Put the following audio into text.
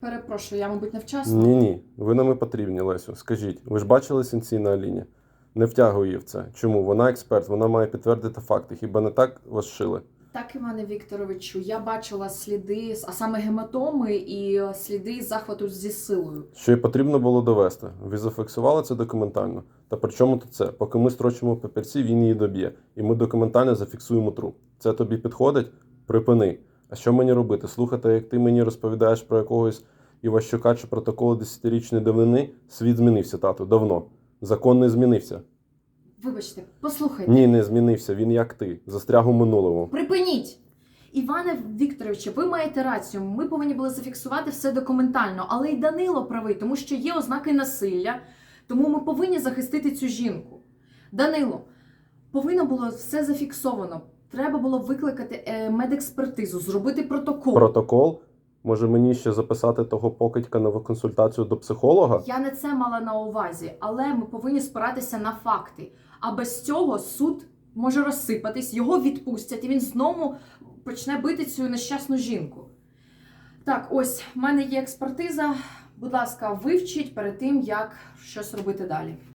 Перепрошую, я, мабуть, невчасно. Ні, ні, ви нам і потрібні, Лесю. Скажіть, ви ж бачили сенсі на Аліні? Не втягуй її в це. Чому? Вона експерт, вона має підтвердити факти. Хіба не так вас шили? Так, Іване Вікторовичу, я бачила сліди, а саме гематоми і сліди захвату зі силою. Що й потрібно було довести. Ви зафіксували це документально. Та при чому тут це? Поки ми строчимо папірці, він її доб'є. І ми документально зафіксуємо труп. Це тобі підходить? Припини. А що мені робити? Слухати, як ти мені розповідаєш про якогось Іващука чи протоколи десятирічної давнини? Світ змінився, тату, давно. Закон не змінився. Вибачте, послухайте. Ні, не змінився. Він як ти. Застряг у минулому. Припиніть! Іване Вікторовичу, ви маєте рацію. Ми повинні були зафіксувати все документально, але й Данило правий, тому що є ознаки насилля, тому ми повинні захистити цю жінку. Данило, повинно було все зафіксовано. Треба було викликати е, медекспертизу, зробити протокол. Протокол? Може мені ще записати того покидька на консультацію до психолога? Я не це мала на увазі, але ми повинні спиратися на факти. А без цього суд може розсипатись, його відпустять, і він знову почне бити цю нещасну жінку. Так, ось в мене є експертиза. Будь ласка, вивчіть перед тим, як щось робити далі.